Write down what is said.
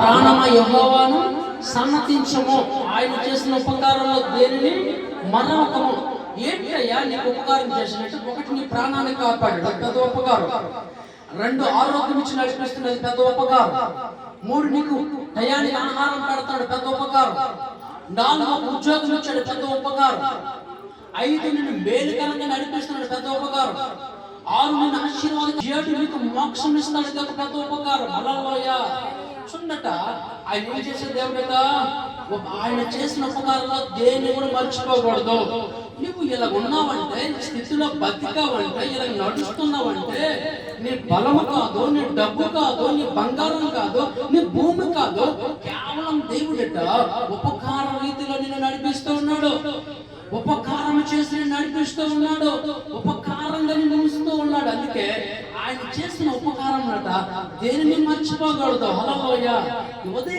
ప్రాణమ యహోవాను సన్నతించము. ఆయన చేసిన ఉపకారంలో దేనిని? మరొకము ఏంటయ్యా నీకు ఉపకారం చేసినట్టు? ఒకటి నీ ప్రాణాన్ని కాపాడు. పెద్ద ఉపకారం. రెండు ఆరోగ్యం ఇచ్చి నడిపిస్తున్నది పెద్ద ఉపకారం. మూడు నీకు టయానికి ఆహారం పెడతాడు పెద్ద ఉపకారం. నాలుగు ఉద్యోగం ఇచ్చాడు పెద్ద ఉపకారం. ఐదు నిన్ను మేలుకరంగా నడిపిస్తున్నాడు పెద్ద ఉపకారం. ఆరు నిన్ను ఆశీర్వాదం ఏడు నీకు మోక్షం ఇస్తాడు పెద్ద ఉపకారం. అలా చున్నట ఆయన ఏం చేసే దేవుడు కదా ఆయన చేసిన ఉపకారంలో దేన్ని కూడా మర్చిపోకూడదు. నువ్వు ఇలా ఉన్నావంటే నీ స్థితిలో బతికావంటే ఇలా నడుస్తున్నావంటే నీ బలము కాదు నీ డబ్బు కాదు నీ బంగారం కాదు నీ భూమి కాదు కేవలం దేవుడట ఉపకార రీతిలో నిన్ను నడిపిస్తూ ఉన్నాడు. ఉపకారం చేసి నడిపిస్తూ ఉన్నాడు. ఉపకారంగా నిన్ను ఉంచుతూ ఉన్నాడు. అందుకే ఆయన చేసిన ఉపకారం అట దేనిని మర్చిపోకూడదు. హలోయ ఉదయం